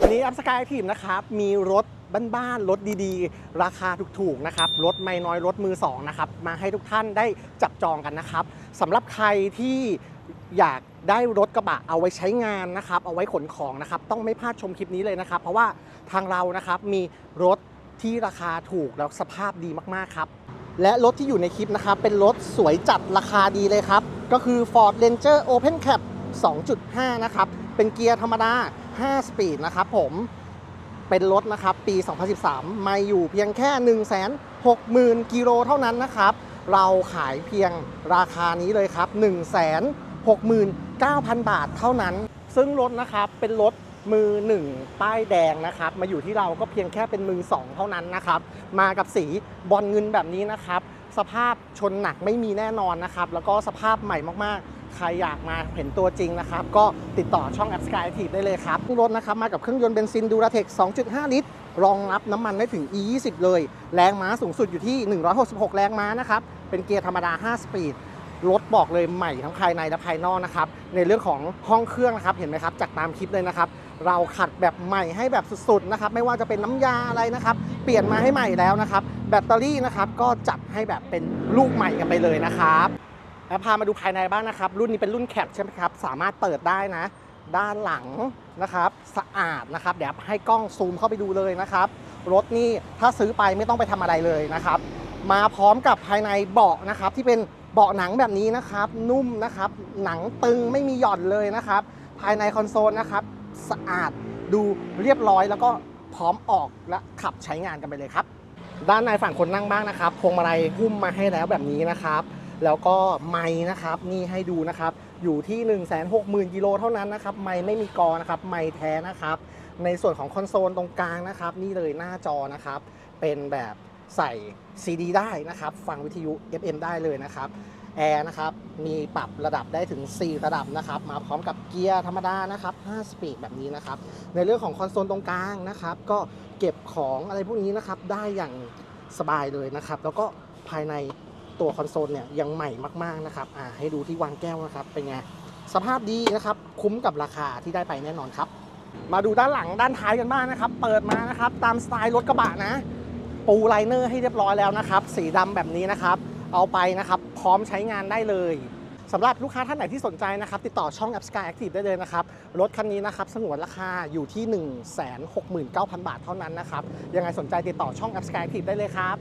วันนี้อัพสกายทีมนะครับ มีรถบ้านๆ รถดีๆ ราคาถูกๆ นะครับ รถไม่น้อยรถมือสองนะครับ มาให้ทุกท่านได้จับจองกันนะครับสำหรับใครที่อยากได้รถกระบะเอาไว้ใช้งานนะครับ เอาไว้ขนของนะครับ ต้องไม่พลาดชมคลิปนี้เลยนะครับ เพราะว่าทางเรานะครับมีรถที่ราคาถูกแล้วสภาพดีมากๆ ครับ และรถที่อยู่ในคลิปนะครับ เป็นรถสวยจัดราคาดีเลยครับ ก็คือ Ford Ranger Open Cap 2.5 นะครับ เป็นเกียร์ธรรมดา 5 สปีดนะครับผมเป็นรถนะครับ ปี 2013 มาอยู่เพียงแค่ 160,000 กิโลเท่านั้นนะครับ เราขายเพียงราคานี้เลยครับ 169,000 บาทเท่านั้น ซึ่งรถนะครับเป็นรถมือหนึ่งป้ายแดงนะครับ มาอยู่ที่เราก็เพียงแค่เป็นมือสองเท่านั้นนะครับ มากับสีบอลเงินแบบนี้นะครับ สภาพชนหนักไม่มีแน่นอนนะครับ แล้วก็สภาพใหม่มากๆ ใครอยากมาเห็นตัวจริงนะครับ ก็ติดต่อช่องแอปสกายทีได้เลยครับรถนะครับมากับเครื่องยนต์เบนซินดูราเทค 2.5 ลิตร รองรับน้ำมันได้ถึง E20 เลย แรงม้าสูงสุดอยู่ที่ 166 แรงม้านะครับ เป็นเกียร์ธรรมดา 5 สปีดรถบอกเลยใหม่ทั้งภายในและภายนอกนะครับ ในเรื่องของห้องเครื่องนะครับ เห็นไหมครับ จากตามคลิปเลยนะครับ เราขัดแบบใหม่ให้แบบสุดๆนะครับ ไม่ว่าจะเป็นน้ำยาอะไรนะครับ เปลี่ยนมาให้ใหม่แล้วนะครับ แบตเตอรี่นะครับ ก็จัดให้แบบเป็นลูกใหม่กันไปเลยนะครับ แล้วพามาดูภายในบ้างนะครับ รุ่นนี้เป็นรุ่นแคปใช่ไหมครับ สามารถเปิดได้นะ ด้านหลังนะครับ สะอาดนะครับ เดี๋ยวให้กล้องซูมเข้าไปดูเลยนะครับ รถนี่ถ้าซื้อไปไม่ต้องไปทำอะไรเลยนะครับ มาพร้อมกับภายในเบาะนะครับ ที่เป็นเบาะหนังแบบนี้นะครับ นุ่มนะครับ หนังตึงไม่มีหย่อนเลยนะครับ ภายในคอนโซลนะครับ สะอาดดูเรียบร้อยแล้วก็พร้อมออกและขับใช้งานกันไปเลยครับ ด้านในฝั่งคนนั่งบ้างนะครับ พวงมาลัยหุ้มมาให้แล้วแบบนี้นะครับ แล้วก็ไม้นะครับนี่ให้ดูนะครับอยู่ที่ 1 6 0 0 0 0กิโลเท่านั้นนะครับไม้ไม่มีกอนะครับไม้แท้นะครับ ในส่วนของคอนโซลตรงกลางนะครับนี่เลยหน้าจอนะครับเป็นแบบใส่ CD ได้นะครับ ฟังวิทยุ FM ได้เลยนะครับแอร์นะครับมีปรับระดับได้ถึง 4 ระดับนะครับ มาพร้อมกับเกียร์ธรรมดานะครับ5สปีดแบบนี้นะครับ ในเรื่องของคอนโซลตรงกลางนะครับ ก็เก็บของอะไรพวกนี้นะครับได้อย่างสบายเลยนะครับ แล้วก็ภายใน ตัวคอนโซลเนี่ยยังใหม่มากๆนะครับอ่าให้ดูที่วางแก้วนะครับเป็นไงสภาพดีนะครับคุ้มกับราคาที่ได้ไปแน่นอนครับ มาดูด้านหลังด้านท้ายกันบ้างนะครับ เปิดมานะครับตามสไตล์รถกระบะนะ ปูไลเนอร์ให้เรียบร้อยแล้วนะครับ สีดำแบบนี้นะครับ เอาไปนะครับ พร้อมใช้งานได้เลยสำหรับลูกค้าท่านไหนที่สนใจนะครับ ติดต่อช่อง App Sky Active ได้เลยนะครับ รถคันนี้นะครับ สงวนราคาอยู่ที่ 169,000 บาทเท่านั้นนะครับ ยังไงสนใจติดต่อช่อง App Sky Active ได้เลยครับ